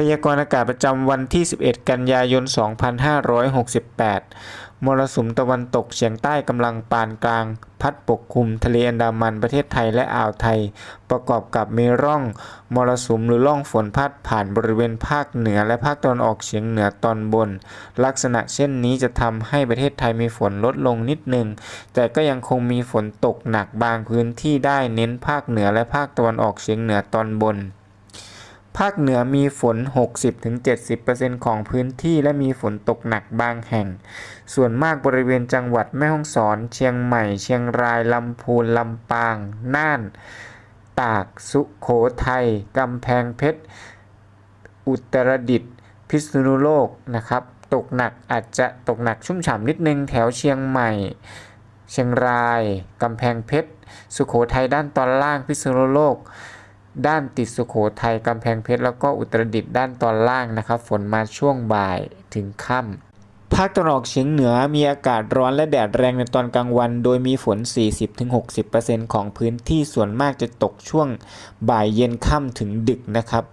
พยากรณ์อากาศประจำวันที่ 11 กันยายน 2568 มรสุมตะวันตกเฉียงใต้กำลังปานกลาง พัดปกคลุมทะเลอันดามันประเทศไทยและอ่าวไทย ประกอบกับมีร่อง มรสุมหรือร่องฝนพัดผ่านบริเวณภาคเหนือและภาคตะวันออกเฉียงเหนือตอนบน ลักษณะเช่นนี้จะทำให้ประเทศไทยมีฝนลดลงนิดหนึ่ง แต่ก็ยังคงมีฝนตกหนักบางพื้นที่ได้เน้นภาคเหนือและภาคตะวันออกเฉียงเหนือตอนบน ภาคเหนือมีฝน 60-70%ของพื้นที่และมีฝนตกหนักบางแห่ง ส่วนมากบริเวณจังหวัดแม่ฮ่องสอน เชียงใหม่ เชียงราย ลำพูน ลำปาง น่าน ตาก สุโขทัย กำแพงเพชร อุตรดิตถ์ พิษณุโลกนะครับ ตกหนักอาจจะตกหนักชุ่มฉ่ำนิดนึงแถวเชียงใหม่ เชียงราย กำแพงเพชร สุโขทัยด้านตอนล่าง พิษณุโลก ด้านติดสุโขทัยกำแพงเพชรแล้วก็อุตรดิตถ์ด้านตอนล่างนะครับ ฝนมาช่วงบ่ายถึงค่ำภาคตะวันออกเฉียงเหนือมีอากาศร้อนและแดดแรงในตอนกลางวัน โดยมีฝน 40-60%ของพื้นที่ส่วนมากจะตกช่วงบ่ายเย็นค่ำถึงดึกนะครับ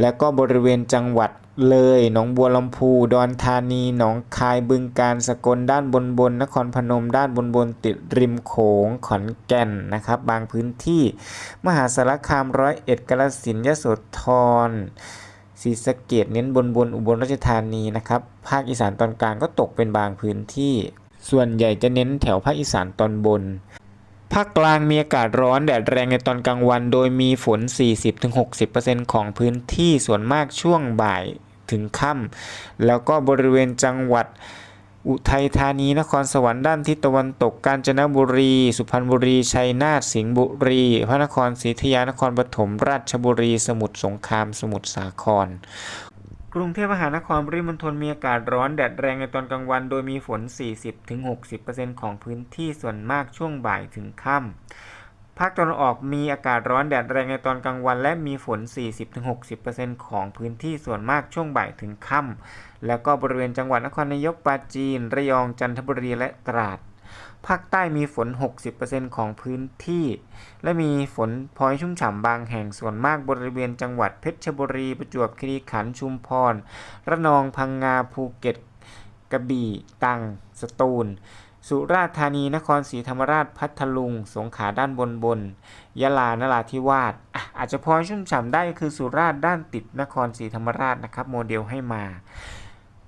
และก็บริเวณจังหวัด เลย หนองบัวลำพูดอนธานี หนองคาย บึงกาฬสกล ด้านบนบน นครพนม ด้านบนบน ติดริมโขง ขอนแก่น นะครับ บางพื้นที่ มหาสารคามร้อยเอ็ดกาฬสินธุ์ยโสธรศรีสะเกษเน้นบนบนอุบลราชธานี นะครับ ภาคอีสานตอนกลางก็ตกเป็นบางพื้นที่ ส่วนใหญ่จะเน้นแถวภาคอีสานตอนบนภาคกลางมีอากาศร้อนแดดแรงในตอนกลางวัน โดยมีฝน 40-60%ของพื้นที่ส่วนมากช่วงบ่าย ถึงค่ำแล้วก็บริเวณจังหวัดอุทัยธานี นครสวรรค์ด้านทิศตะวันตก กาญจนบุรี สุพรรณบุรี ชัยนาท สิงห์บุรี พระนครศรีอยุธยา นครปฐม ราชบุรี สมุทรสงคราม สมุทรสาคร กรุงเทพมหานครปริมณฑลมีอากาศร้อนแดดแรงในตอนกลางวัน โดยมีฝน 40-60%ของพื้นที่ส่วนมากช่วงบ่ายถึงค่ำ ภาคตะวันออกมีอากาศร้อนแดดแรงในตอนกลางวัน และมีฝน 40-60%ของพื้นที่ส่วนมากช่วงบ่ายถึงค่ำ แล้วก็บริเวณจังหวัดนครนายกปราจีน ระยองจันทบุรีและตราด ภาคใต้มีฝน 60%ของพื้นที่ และมีฝนพลอยชุ่มฉ่ำบางแห่งส่วนมากบริเวณจังหวัดเพชรบุรี ประจวบคีรีขันธ์ชุมพร ระนองพังงาภูเก็ต กระบี่ ตังสตูล สุราษฎร์ธานีนครศรีธรรมราชพัทลุง สงขลาด้านบนบน ยะลานราธิวาสออาจจะพอชุ่มฉ่ำได้คือสุราษฎร์ด้านติดนครศรีธรรมราชนะครับ โมเดลให้มา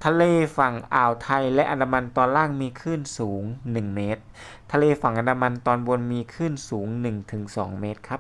ทะเลฝั่งอ่าวไทยและอันดามันตอนล่างมีคลื่นสูง 1 เมตร ทะเลฝั่งอันดามันตอนบนมีคลื่นสูง 1-2 เมตรครับ